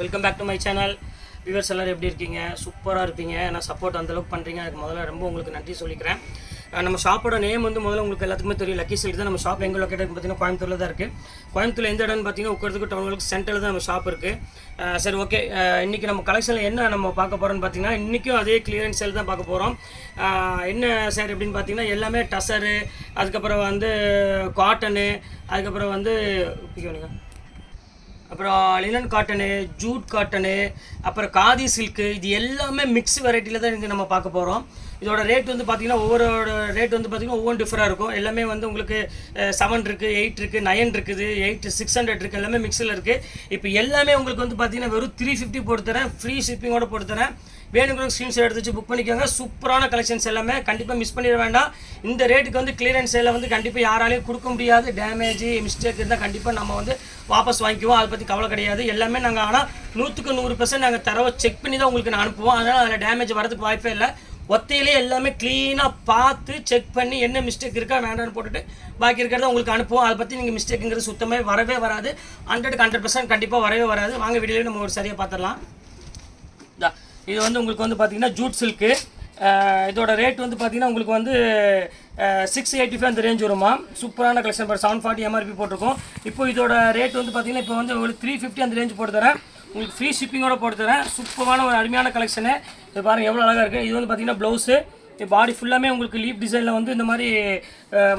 Welcome back to my channel viewers எல்லோரும் எப்படி இருக்கீங்க? சூப்பராக இருப்பீங்க நான் சப்போர்ட் அந்தளவுக்கு பண்ணுறீங்க அதுக்கு முதல்ல ரொம்ப உங்களுக்கு நன்றி சொல்லிக்கிறேன். நம்ம ஷாப்போட நேம் வந்து முதல்ல உங்களுக்கு எல்லாத்துக்குமே தெரியும். லக்கி சில்க் தான் நம்ம ஷாப் எங்கே லொக்கேட் பார்த்தீங்கன்னா கோயம்புத்தூரில் தான் இருக்குது கோயம்புத்தூர் எந்த இடம்னு பார்த்தீங்கன்னா உட்கறதுக்கு டவுனுக்கு சென்டரில் தான் நம்ம ஷாப் இருக்குது சரி ஓகே இன்றைக்கி நம்ம கலெக்ஷனில் என்ன நம்ம பார்க்க போகிறோம்னு பார்த்தீங்கன்னா இன்றைக்கும் அதே கிளியரன்ஸ் சேல் தான் பார்க்க போகிறோம் என்ன சார் அப்படின்னு பார்த்தீங்கன்னா எல்லாமே டசரு அதுக்கப்புறம் வந்து காட்டனு அதுக்கப்புறம் வந்து அப்புறம் லினன் காட்டனு ஜூட் காட்டனு அப்புறம் காதி சில்க்கு இது எல்லாமே மிக்ஸ் வெரைட்டியில் தான் இங்கே நம்ம பார்க்க போகிறோம் இதோட ரேட் வந்து பார்த்தீங்கன்னா ஒவ்வொரு ரேட் வந்து பார்த்தீங்கன்னா ஒவ்வொரு டிஃபராக இருக்கும். எல்லாமே வந்து உங்களுக்கு செவன் இருக்குது எயிட் இருக்குது நைன் இருக்குது எயிட் சிக்ஸ் ஹண்ட்ரட் இருக்குது எல்லாமே மிக்ஸில் இருக்குது இப்போ எல்லாமே உங்களுக்கு வந்து பார்த்தீங்கன்னா வெறும் த்ரீ ஃபிஃப்டி போட்டு தரேன். ஃப்ரீ ஷிப்பிங்கோட போட்டு தரேன். வேணுங்கிற ஸ்க்ரீன்ஷாட் எடுத்து வச்சு புக் பண்ணிக்கோங்க. சூப்பரான கலெக்ஷன்ஸ் எல்லாமே கண்டிப்பாக மிஸ் பண்ணிட வேண்டாம். இந்த ரேட்டுக்கு வந்து கிளியரன்ஸ் எல்லாம் வந்து கண்டிப்பாக யாராலையும் கொடுக்க முடியாது. டேமேஜ் மிஸ்டேக் இருந்தால் கண்டிப்பாக நம்ம வந்து வாபஸ் வாங்கிக்குவோம். அதை பற்றி கவலை கிடையாது. எல்லாமே நாங்கள் ஆனால் நூற்றுக்கு நூறு பர்சன்ட் நாங்கள் தரவை செக் பண்ணி தான் உங்களுக்கு நான் அனுப்புவோம். அதனால் அதில் டேமேஜ் வரதுக்கு வாய்ப்பே இல்லை. ஒத்தையிலே எல்லாமே க்ளீனாக பார்த்து செக் பண்ணி என்ன மிஸ்டேக் இருக்கா வேண்டாம்னு போட்டுட்டு பாக்கி இருக்கிறத உங்களுக்கு அனுப்புவோம். அதை பற்றி நீங்கள் மிஸ்டேக்குங்கிறது சுத்தமாக வரவே வராது. ஹண்ட்ரட் ஹண்ட்ரட் பர்சன்ட் கண்டிப்பாக வரவே வராது. வாங்க வீடியோவில் நம்ம ஒரு சரியாக பார்த்துடலாம். இதா, இது வந்து உங்களுக்கு வந்து பார்த்தீங்கன்னா ஜூட் சில்க்கு இதோட ரேட் வந்து பார்த்தீங்கன்னா உங்களுக்கு வந்து சிக்ஸ் எயிட்டி ஃபைவ் அந்த ரேஞ்ச் வருமா? சூப்பரான கலெக்ஷன் பாரு. செவன் ஃபார்ட்டி எம்ஆர்பி போட்டிருக்கோம். இப்போ இதோட ரேட் வந்து பார்த்தீங்கன்னா இப்போ வந்து ஒரு த்ரீ ஃபிஃப்டி அந்த ரேஞ்ச் போட்டு தரேன். உங்களுக்கு ஃப்ரீ ஷிப்பிங்கோட போட்டு தரேன். சூப்பரான ஒரு அருமையான கலெக்ஷனு இது பாருங்கள் எவ்வளோ அழகாக இருக்குது இது வந்து பார்த்தீங்கன்னா ப்ளவுஸு பாடி ஃபுல்லாமே உங்களுக்கு லீப் டிசைனில் வந்து இந்த மாதிரி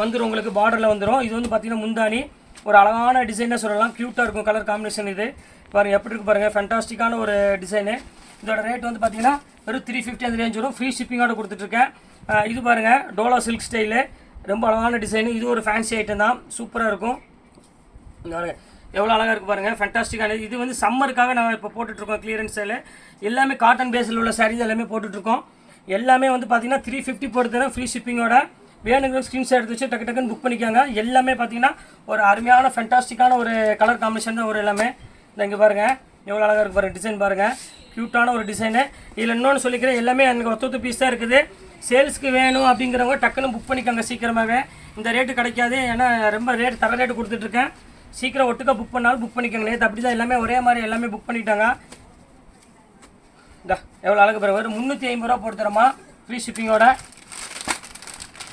வந்துடும் உங்களுக்கு பார்டரில் வந்துடும் இது வந்து பார்த்தீங்கன்னா முந்தானி ஒரு அழகான டிசைனாக சொல்லலாம். க்யூட்டாக இருக்கும் கலர் காம்பினேஷன் இது. பாருங்கள் எப்படி இருக்கு பாருங்கள் ஃபென்டாஸ்டிக்கான ஒரு டிசைனு இதோட ரேட் வந்து பார்த்தீங்கன்னா வெறும் த்ரீ ஃபிஃப்டி அந்த ரேஞ்ச் வரும். ஃப்ரீ ஷிப்பிங்கோட கொடுத்துட்ருக்கேன். இது பாருங்கள் டோலா சில்க் ஸ்டைலு ரொம்ப அழகான டிசைனு இது ஒரு ஃபேன்சி ஐட்டம் தான். சூப்பராக இருக்கும். பாருங்கள் எவ்வளோ அழகாக இருக்குது பாருங்கள் ஃபென்டாஸ்டிக்கான இது வந்து சம்மருக்காக நாங்கள் இப்போ போட்டுட்ருக்கோம் கிளியரன்ஸ் சேலு எல்லாமே காட்டன் பேஸில் உள்ள சாரீஸ் எல்லாமே போட்டுட்ருக்கோம். எல்லாமே வந்து பார்த்தீங்கன்னா த்ரீ ஃபிஃப்டி போட்டு ஃப்ரீ ஷிப்பிங்கோட வேணுங்கிற ஸ்க்ரீன்ஷாட் எடுத்து வச்சு டக்கு டக்குன்னு புக் பண்ணிக்காங்க. எல்லாமே பார்த்தீங்கன்னா ஒரு அருமையான ஃபென்டாஸ்டிக்கான ஒரு கலர் காம்பினேஷன் தான் ஒரு எல்லாமே. இந்த இங்கே பாருங்கள் எவ்வளோ அழகாக இருக்குது பாருங்கள் டிசைன் பாருங்கள் க்யூட்டான ஒரு டிசைனு இதில் இன்னொன்று சொல்லிக்கிறேன் எல்லாமே எனக்கு ஒத்த ஒத்து பீஸ் தான் இருக்குது. சேல்ஸ்க்கு வேணும் அப்படிங்கிறவங்க டக்குன்னு புக் பண்ணிக்கோங்க சீக்கிரமாகவே இந்த ரேட்டு கிடைக்காது ஏன்னா ரொம்ப ரேட் தர ரேட்டு கொடுத்துட்ருக்கேன். சீக்கிரம் ஒட்டுக்கா புக் பண்ணாலும் புக் பண்ணிக்கோங்க. நேற்று அப்படி தான் எல்லாமே ஒரே மாதிரி எல்லாமே புக் பண்ணிட்டாங்க. இந்தா எவ்வளோ அழகு பிறகு வரும் முந்நூற்றி ஐம்பது ரூபா போட்டு ஃப்ரீ ஷிப்பிங்கோட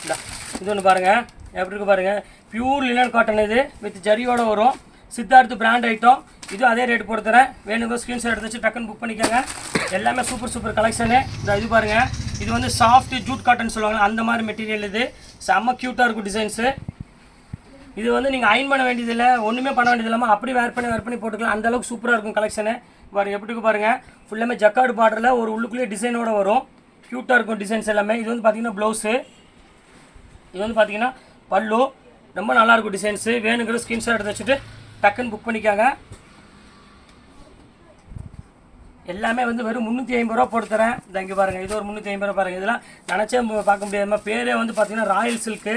இந்தா இது ஒன்று பாருங்கள் எப்படி இருக்கு பாருங்கள் பியூர் லினன் காட்டன் இது வித் ஜரியோட வரும். சித்தார்த்து பிராண்ட் ஐட்டம் இது அதே ரேட் போட்டு தரேன் வேணுங்க ஸ்க்ரீன்ஷாட் எடுத்து வச்சு டக்குன்னு புக் பண்ணிக்கோங்க. எல்லாமே சூப்பர் சூப்பர் கலெக்ஷனு இந்த இது பாருங்கள் இது வந்து சாஃப்ட் ஜூட் காட்டன் சொல்லுவாங்க அந்த மாதிரி மெட்டீரியல் இது. செம்ம க்யூட்டாக இருக்கும் டிசைன்ஸு இது வந்து நீங்கள் அயன் பண்ண வேண்டியதில்லை ஒன்றுமே பண்ண வேண்டியது இல்லாமல் அப்படி வேர் பண்ணி வேர் பண்ணி போட்டுக்கலாம். அந்த அளவுக்கு சூப்பராக இருக்கும் கலெக்ஷனு பாருங்கள் எப்படி பாருங்கள் ஃபுல்லாமே ஜக்கார்டு பார்டரில் ஒரு உள்ளுக்குள்ளேயே டிசைனோட வரும். க்யூட்டாக இருக்கும் டிசைன்ஸ் எல்லாமே. இது வந்து பார்த்தீங்கன்னா ப்ளவுஸு இது வந்து பார்த்தீங்கன்னா பல்லு. ரொம்ப நல்லாயிருக்கும் டிசைன்ஸு வேணுங்கிற ஸ்க்ரீன்ஷாட் எடுத்து வச்சுட்டு டக்குன்னு புக் பண்ணிக்காங்க. எல்லாமே வந்து வெறும் முந்நூற்றி ஐம்பது ரூபா போட்டு தரேன். இந்த இங்கே பாருங்கள் இது ஒரு முந்நூற்றி ஐம்பது ரூபா பாருங்கள் இதெல்லாம் நினச்சே பார்க்க முடியாதுமா பேரே வந்து பார்த்தீங்கன்னா ராயல் சில்க்கு.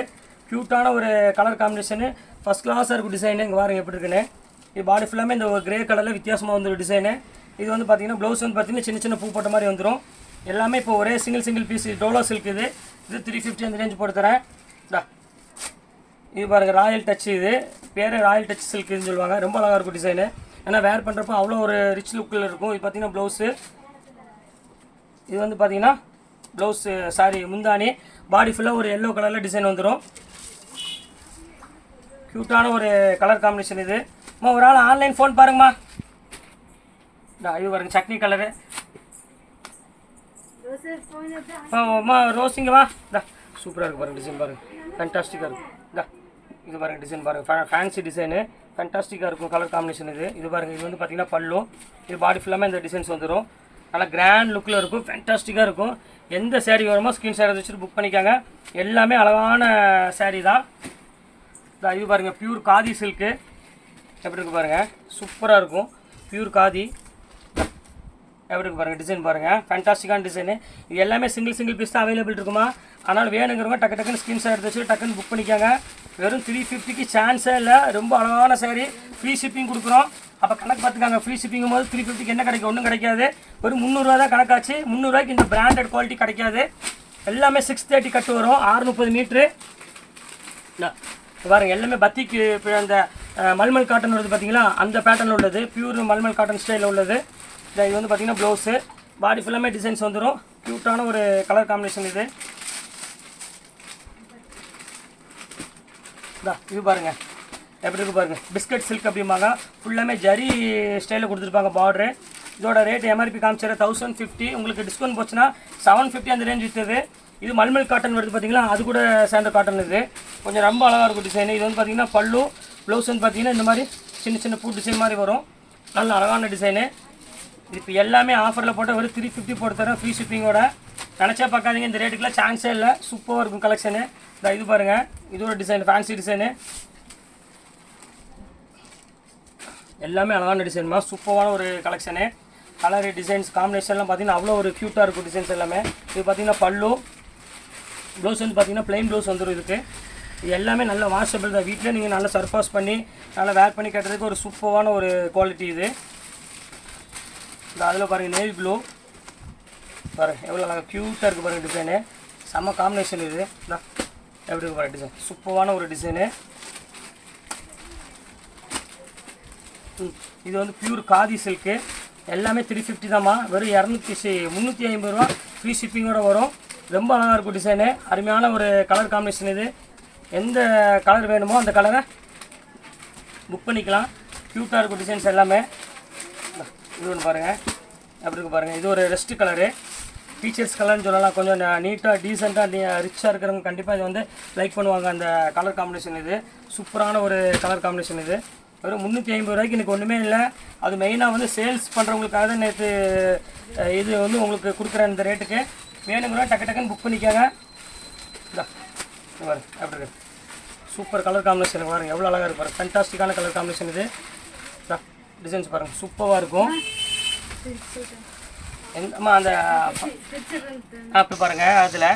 க்யூட்டான ஒரு கலர் காம்பினேஷனு ஃபஸ்ட் கிளாஸாக இருக்கும் டிசைனு இங்கே பாருங்கள் எப்படி இருக்குன்னு. இது பாடி ஃபுல்லாமே இந்த ஒரு கிரே கலரில் வித்தியாசமாக வந்துடும் டிசைனு இது வந்து பார்த்தீங்கன்னா ப்ளவுஸ் வந்து பார்த்தீங்கன்னா சின்ன சின்ன பூ போட்ட மாதிரி வந்துடும் எல்லாமே இப்போ ஒரே single single piece Dolo silk இது. இது த்ரீ ஃபிஃப்டி அந்த ரேஞ்ச் போட்டு தரேன். இது பாருங்கள் ராயல் டச் இது. பேர் ராயல் டச் சில்க்குன்னு சொல்லுவாங்க. ரொம்ப அழகாக இருக்கும் டிசைனு ஏன்னா வேர் பண்ணுறப்போ அவ்வளோ ஒரு ரிச் லுக்கில் இருக்கும். இது பார்த்தீங்கன்னா ப்ளவுஸு இது வந்து பார்த்தீங்கன்னா ப்ளவுஸு சாரி முந்தானி பாடி ஃபுல்லாக ஒரு எல்லோ கலரில் டிசைன் வந்துடும் க்யூட்டான ஒரு கலர் காம்பினேஷன் இது. அம்மா ஒரு ஆள் ஆன்லைன் ஃபோன் பாருங்கம்மா. இது பாருங்க சட்னி கலரு அம்மா ரோஸிங்கம்மா இந்தா சூப்பராக இருக்குது பாருங்கள் டிசைன் பாருங்கள் ஃபேன்டாஸ்டிக்காக இருக்கும் இந்தா இது பாருங்க டிசைன் பாருங்க. ஃபேன்சி டிசைனு ஃபேன்டாஸ்டிக்காக இருக்கும் கலர் காம்பினேஷன் இது. இது பாருங்கள் இது வந்து பார்த்தீங்கன்னா பல்லு. இது பாடி ஃபுல்லாமே இந்த டிசைன்ஸ் வந்துடும் நல்லா கிராண்ட் லுக்கில் இருக்கும் ஃபேன்டாஸ்டிக்காக இருக்கும். எந்த சேரீ வருமோ ஸ்க்ரீன்ஷாட் எடுத்து வச்சுட்டு புக் பண்ணிக்காங்க. எல்லாமே அழகான சேரீ தான். இது பாருங்கள் பியூர் காதி சில்க்கு எப்படி இருக்கு பாருங்கள் சூப்பராக இருக்கும். பியூர் காதி. எப்படி இருக்கு பாருங்கள் டிசைன் பாருங்கள் ஃபேன்டாஸ்டிக்கான டிசைனு இது எல்லாமே சிங்கிள் சிங்கிள் பீஸ் தான் அவைலபிள் இருக்குமா? ஆனால் வேணுங்கிறவங்க டக்கு டக்குன்னு ஸ்க்ரீன்ஷாட் எடுத்து வச்சு டக்குன்னு புக் பண்ணிக்காங்க. வெறும் த்ரீ ஃபிஃப்டிக்கு சான்ஸே இல்லை. ரொம்ப அழகான saree. ஃப்ரீ ஷிப்பிங் கொடுக்குறோம். அப்போ கணக்கு பார்த்துக்காங்க. ஃப்ரீ ஷிப்பிங்கும் போது த்ரீ ஃபிஃப்டிக்கு என்ன கிடைக்கும்? ஒன்றும் கிடைக்காது. வெறும் முந்நூறுரூவா தான் கணக்காச்சு. முந்நூறுரூவாய்க்கு இந்த பிராண்டட் குவாலிட்டி கிடைக்காது. எல்லாமே சிக்ஸ் தேர்ட்டி கட்டு வரும். ஆறு முப்பது மீட்ரு இல்லை இங்க எல்லாமே பத்திக்கு இப்போ அந்த மல்மல் காட்டன் வருது பார்த்தீங்களா அந்த பேட்டர்னில் உள்ளது. பியூர் மல்மல் காட்டன் ஸ்டைலில் உள்ளது. இது வந்து பார்த்திங்கன்னா ப்ளவுஸு பாடி ஃபுல்லாமே டிசைன்ஸ் வந்துடும் க்யூட்டான ஒரு கலர் காம்பினேஷன் இது. இதா இது பாருங்கள் எப்படி இருக்குது பாருங்கள் பிஸ்கட் சில்க் அப்படிம்பாங்க. ஃபுல்லாமே ஜரி ஸ்டைலில் கொடுத்துருப்பாங்க பார்டரு இதோட ரேட் எம்ஆர்பி காமிச்சார் தௌசண்ட் ஃபிஃப்டி உங்களுக்கு டிஸ்கவுண்ட் போச்சுன்னா செவன் ஃபிஃப்டி அந்த ரேஞ்ச் விற்றுது இது. மல்மல் காட்டன் வருது பார்த்தீங்களா அது கூட சேர்ந்த காட்டன் இது. கொஞ்சம் ரொம்ப அழகாக இருக்கும் டிசைன் இது வந்து பார்த்தீங்கன்னா பல்லு ப்ளவுஸ் வந்து பார்த்தீங்கன்னா இந்த மாதிரி சின்ன சின்ன பூ டிசைன் மாதிரி வரும். நல்ல அழகான டிசைனு இப்போ எல்லாமே ஆஃபரில் போட்டால் ஒரு த்ரீ ஃபிஃப்டி போட்டு தரேன் ஃப்ரீ ஷிப்பிங்கோட நினச்சா பார்க்காதீங்க இந்த ரேட்டுக்குலாம் சான்ஸே இல்லை. சூப்பராக இருக்கும் கலெக்ஷனு இந்த இது பாருங்கள் இது ஒரு டிசைன் ஃபேன்சி டிசைனு எல்லாமே அழகான டிசைன்மா சூப்பரான ஒரு கலெக்ஷனு கலர் டிசைன்ஸ் காம்பினேஷன்லாம் பார்த்தீங்கன்னா அவ்வளோ ஒரு க்யூட்டாக இருக்கும் டிசைன்ஸ் எல்லாமே. இது பார்த்தீங்கன்னா பல்லு. ப்ளவுஸ் வந்து பார்த்தீங்கன்னா ப்ளைன் ப்ளவுஸ் வந்துடும் இதுக்கு. இது எல்லாமே நல்ல வாஷபிள் தான். வீட்டில் நீங்கள் நல்லா சர்ஃபாஸ் பண்ணி நல்லா வேர் பண்ணி கட்டுறதுக்கு ஒரு சூப்பரான ஒரு குவாலிட்டி இது. இந்த அதில் பாருங்கள் நேவி ப்ளூ பாருங்கள் எவ்வளோ அழகாக க்யூட்டாக இருக்குது பாருங்கள் டிசைனு செம்ம காம்பினேஷன் இது. எப்படி இருக்கு பாருங்க டிசைன் சூப்பரான ஒரு டிசைனு ம், இது வந்து பியூர் காதி சில்க்கு எல்லாமே த்ரீ ஃபிஃப்டி தான்மா வெறும் இரநூத்தி சி முந்நூற்றி ஐம்பது ரூபா. ஃப்ரீ ஷிப்பிங்கோடு வரும். ரொம்ப அழகாக இருக்கும் டிசைனு அருமையான ஒரு கலர் காம்பினேஷன் இது. எந்த கலர் வேணுமோ அந்த கலரை புக் பண்ணிக்கலாம். க்யூட்டாக இருக்கும் டிசைன்ஸ் எல்லாமே. இது ஒன்று பாருங்கள் அப்படி இருக்கு பாருங்கள் இது ஒரு ரெஸ்ட் கலரு டீச்சர்ஸ் சொல்லலாம். கொஞ்சம் நீட்டாக டீசெண்டாக ரிச்சாக இருக்கிறவங்க கண்டிப்பாக இது வந்து லைக் பண்ணுவாங்க. அந்த கலர் காம்பினேஷன் இது. சூப்பரான ஒரு கலர் காம்பினேஷன் இது. வெறும் முந்நூற்றி ஐம்பது ரூபாய்க்கு எனக்கு ஒன்றுமே இல்லை. அது மெயினாக வந்து சேல்ஸ் பண்ணுறவங்களுக்காக தான் நேற்று இது வந்து உங்களுக்கு கொடுக்குற இந்த ரேட்டுக்கு வேணுங்கிற டக்கு டக்குன்னு புக் பண்ணிக்கோங்க. இந்தா அப்படி பாருங்க இருக்கு? சூப்பர் கலர் காம்பினேஷன் பாருங்க. எவ்வளோ அழகாக இருக்கும் பாருங்க. கலர் காம்பினேஷன் இது. டிசைன்ஸ் பாருங்க. சூப்பராக இருக்கும். எங்கம்மா அந்த அப்படி பாருங்கள் அதில்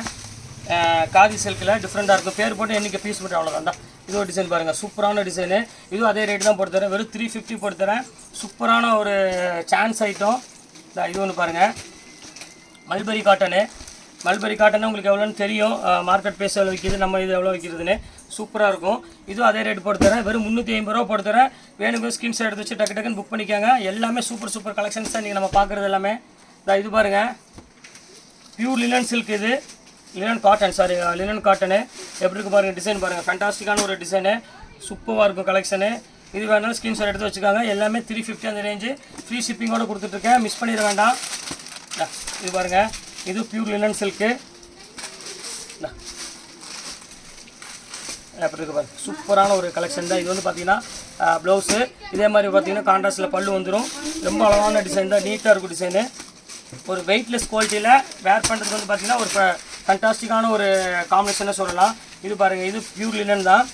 காதி சில்கில் டிஃப்ரெண்ட்டாக இருக்கும். பேர் போட்டு என்னைக்கு பீஸ் மட்டும் அவ்வளோதான் தான் இது ஒரு டிசைன் பாருங்கள் சூப்பரான டிசைனு இதுவும் அதே ரேட்டு தான் போட்டு தரேன். வெறும் த்ரீ ஃபிஃப்டி போட்டு தரேன். சூப்பரான ஒரு சான்ஸ் ஐட்டம் இது ஒன்று பாருங்கள் மல்பரி காட்டனு மல்பரி காட்டன் உங்களுக்கு எவ்வளோன்னு தெரியும். மார்க்கெட் பேஸ் எவ்வளோ விற்கிது நம்ம இது எவ்வளோ விற்கிறதுன்னு சூப்பராக இருக்கும். இதுவும் அதே ரேட் போட்டு தரேன். வெறும் முந்நூற்றி ஐம்பது ரூபா போட்டு தரேன். வேணுங்க ஸ்கிரீன்ஷாட் எடுத்து வச்சு டக்கு டக்குன்னு புக் பண்ணிக்காங்க. எல்லாமே சூப்பர் சூப்பர் கலெக்ஷன்ஸ் தான் நீங்கள் நம்ம பார்க்குறது எல்லாமே. இதா இது பாருங்கள் பியூர் லினன் சில்க் இது. Linen cotton sari linen cotton எப்படி இருக்கு பாருங்கள் டிசைன் பாருங்கள் ஃபேண்டாஸ்டிக்கான ஒரு டிசைனு சூப்பராக இருக்கும் கலெக்ஷனு இது வேணாலும் ஸ்க்ரீன்ஷாட் எடுத்து வச்சுக்காங்க. எல்லாமே த்ரீ ஃபிஃப்டி அந்த ரேஞ்சு ஃப்ரீ ஷிப்பிங்கோட கொடுத்துட்ருக்கேன். மிஸ் பண்ணிட வேண்டாம். இது பாருங்கள் இது பியூர் லினன் சில்க்கு எப்படி இருக்கு பாருங்க. சூப்பரான ஒரு கலெக்ஷன் தான் இது வந்து பார்த்தீங்கன்னா ப்ளவுஸு இதே மாதிரி பார்த்தீங்கன்னா கான்ட்ராஸ்டில் பல்லு வந்துடும் ரொம்ப அழகான டிசைன் தான். நீட்டாக இருக்கும் டிசைனு ஒரு வெயிட்லெஸ் குவாலிட்டியில் வேர் பண்ணுறது வந்து பார்த்தீங்கன்னா ஒரு ஃபண்டாஸ்டிக்கான ஒரு காம்பினேஷனாக சொல்லலாம். இது பாருங்கள் இது பியூர் லினன் தான்.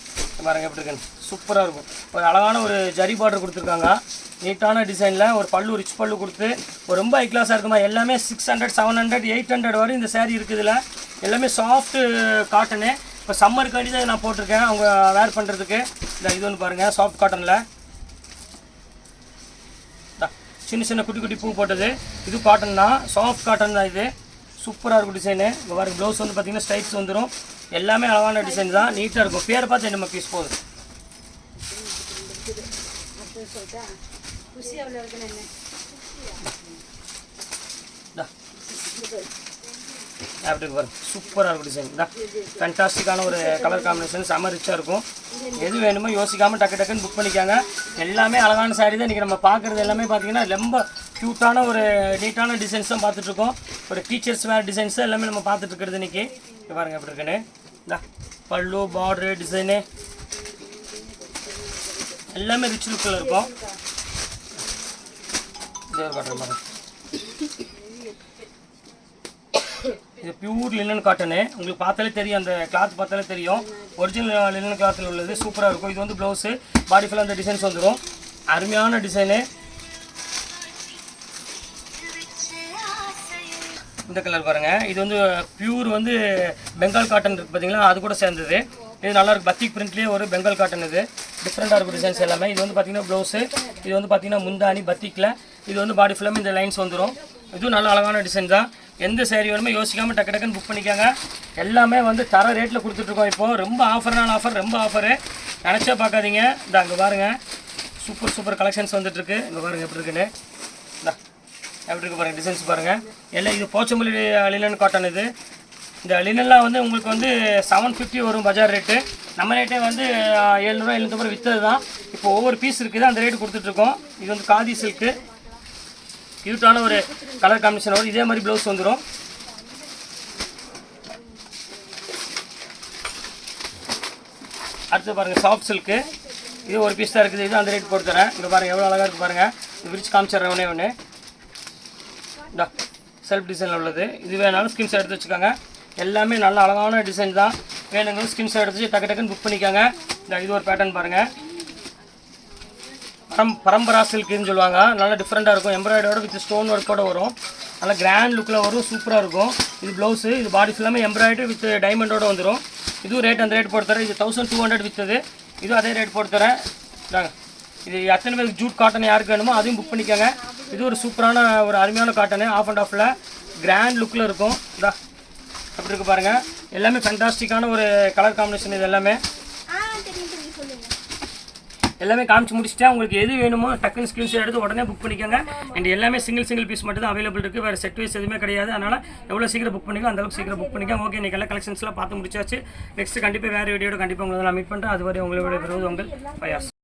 பாருங்கள் எப்படி இருக்குன்னு. சூப்பராக இருக்கும். ஒரு அழகான ஒரு ஜரி பார்டர் கொடுத்துருக்காங்க. நீட்டான டிசைனில் ஒரு பல்லு ரிச் பல்லு கொடுத்து ஒரு ரொம்ப ஹை கிளாஸாக இருக்குமா எல்லாமே six hundred seven hundred eight hundred வரை இந்த சேரீ இருக்குதுல எல்லாமே சாஃப்ட் காட்டனு இப்போ சம்மருக்காண்டி தான் நான் போட்டிருக்கேன். அவங்க வேர் பண்ணுறதுக்கு இந்த இது ஒன்று பாருங்கள் சாஃப்ட் காட்டனில் சின்ன சின்ன குட்டி குட்டி பூ போட்டது. இது காட்டன் தான் சாஃப்ட் காட்டன் தான் இது. சூப்பராக இருக்கும் டிசைனு இங்கே பாருங்க ப்ளவுஸ் வந்து பார்த்தீங்கன்னா ஸ்டைப்ஸ் வந்துடும் எல்லாமே அழகான டிசைன் தான். நீட்டாக இருக்கும். பேரை பார்த்து நம்ம பீஸ் போதும் இந்தா. அப்படி இருக்கு பாருங்க சூப்பராக இருக்கும் டிசைன் தான் ஃபேண்டாஸ்டிக்கான ஒரு கலர் காம்பினேஷன் செம ரிச்சாக இருக்கும். எது வேணுமோ யோசிக்காமல் டக்கு டக்குன்னு புக் பண்ணிக்காங்க. எல்லாமே அழகான சாரீ தான். இன்றைக்கி நம்ம பார்க்குறது எல்லாமே பார்த்தீங்கன்னா ரொம்ப க்யூட்டான ஒரு நீட்டான டிசைன்ஸ் தான் பார்த்துட்ருக்கோம் ஒரு டீச்சர்ஸ் வேறு டிசைன்ஸ் எல்லாமே நம்ம பார்த்துட்ருக்கிறது இன்றைக்கி பாருங்கள் எப்படி இருக்குன்னு. இந்த பல்லு பார்டரு டிசைனு எல்லாமே ரிச் லுக்கில் இருக்கும். இது இது பியூர் லினன் காட்டனு உங்களுக்கு பார்த்தாலே தெரியும் அந்த கிளாத் பார்த்தாலே தெரியும். ஒரிஜினல் லினன் கிளாத்தில் உள்ளது. சூப்பராக இருக்கும். இது வந்து ப்ளவுஸு பாடி ஃபுல்லாக அந்த டிசைன்ஸ் வந்துடும் அருமையான டிசைனு இந்த கலர் பாருங்கள் இது வந்து பியூர் வந்து பெங்கால் காட்டன் இருக்குது பார்த்தீங்களா அது கூட சேர்ந்தது. இது நல்லா பத்திக் பிரிண்ட்லேயே ஒரு பெங்கால் காட்டன் இது. டிஃப்ரெண்ட்டாக இருக்கும் டிசைன்ஸ் எல்லாமே. இது வந்து பார்த்திங்கன்னா ப்ளவுஸு இது வந்து பார்த்தீங்கன்னா முந்தானி பத்திக்கில் இது வந்து பாடி ஃபுல்லாமே இந்த லைன்ஸ் வந்துடும் இதுவும் நல்ல அழகான டிசைன் தான். எந்த சேரீ வேணுமோ யோசிக்காமல் டக்கு டக்குன்னு புக் பண்ணிக்கோங்க. எல்லாமே வந்து தர ரேட்டில் கொடுத்துட்ருக்கோம் இப்போது ரொம்ப ஆஃபர்னால ஆஃபர் ரொம்ப ஆஃபரு நினச்சா பார்க்காதீங்க. இந்த அங்கே பாருங்கள் சூப்பர் சூப்பர் கலெக்ஷன்ஸ் வந்துட்டுருக்கு இங்கே பாருங்கள் எப்படி இருக்குன்னு. இந்த எப்படி இருக்கு பாருங்கள் டிசைன்ஸ் பாருங்கள் எல்லாம் இது போச்சம்பள்ளி லினன் காட்டன் இது. இந்த லினன்லாம் வந்து உங்களுக்கு வந்து செவன் ஃபிஃப்டி வரும் பஜார் ரேட்டு நம்ம ரேட்டே வந்து எழுநூறுவா எழுநூத்தம்பது விற்றது தான் இப்போ ஒவ்வொரு பீஸ் இருக்குது அந்த ரேட்டு கொடுத்துட்ருக்கோம். இது வந்து காதி சில்க்கு கியூட்டான ஒரு கலர் காம்பினேஷன் வரும். இதே மாதிரி ப்ளவுஸ் வந்துடும் அடுத்து பாருங்கள் சாஃப்ட் சில்க்கு இது ஒரு பீஸ் தான் இருக்குது. இது அந்த ரேட் போட்டு தரேன். இங்கே பாருங்கள் எவ்வளோ அழகாக இருக்குது பாருங்கள் இது விரிச்சு காமிச்சிட்றேன் ஒன்றே ஒன்று டா செல்ஃப் டிசைனில் உள்ளது. இது வேணாலும் ஸ்கின்ஸ் எடுத்து வச்சுக்கோங்க. எல்லாமே நல்ல அழகான டிசைன் தான். வேணுங்க ஸ்கின்ஸ் எடுத்து டக்கு டக்குன்னு புக் பண்ணிக்கோங்க. இந்த இது ஒரு பேட்டர்ன் பாருங்கள் பரம் பரம்பரா சில்க்குன்னு சொல்லுவாங்க. நல்லா டிஃப்ரெண்ட்டாக இருக்கும். எம்ப்ராய்டரோட வித் ஸ்டோன் ஒர்க்கோட வரும். நல்லா கிராண்ட் லுக்கில் வரும். சூப்பராக இருக்கும். இது ப்ளவுஸு இது பாடி ஃபுல்லாமே எம்ப்ராய்டரி வித் டைமண்டோட வந்துடும் இதுவும் ரேட் அந்த ரேட் போட்டு தரேன். இது தௌசண்ட் டூ ஹண்ட்ரட் விற்றது இதுவும் அதே ரேட் போட்டு தரேன். இதாங்க இது அத்தனை பேருக்கு ஜூட் காட்டன் யாருக்கு வேணுமோ அதையும் புக் பண்ணிக்கோங்க. இது ஒரு சூப்பரான ஒரு அருமையான காட்டனு ஆஃப் அண்ட் ஆஃபில் கிராண்ட் லுக்கில் இருக்கும். இதா அப்படி இருக்கு பாருங்கள் எல்லாமே ஃபேண்டாஸ்டிக்கான ஒரு கலர் காம்பினேஷன் இது எல்லாமே ஆ தெரியும் தெரியும் சொல்லுங்க எல்லாமே காமிச்சு முடிச்சிட்டா உங்களுக்கு எது வேணுமோ டக்குன்னு ஸ்க்ரீன்ஷாட் எடுத்து உடனே புக் பண்ணிக்கோங்க. அண்ட் எல்லாமே சிங்கிள் சிங்கிள் பீஸ் மட்டும் தான் அவைலபிள் இருக்குது வேறு செட் வைஸ் எதுவுமே கிடையாது. அதனால் எவ்வளோ சீக்கிரம் புக் பண்ணிக்கலாம் அந்த அளவுக்கு சீக்கிரம் புக் பண்ணிக்கோங்க ஓகே இன்றைக்கி எல்லா கலெக்ஷன்ஸ்லாம் பார்த்து முடிச்சாச்சு. நெக்ஸ்ட் கண்டிப்பாக வேறு வீடியோட கண்டிப்பாக உங்களை நான் மீட் பண்ணுறேன் அதுவரை உங்களோட விட விருது உங்கள்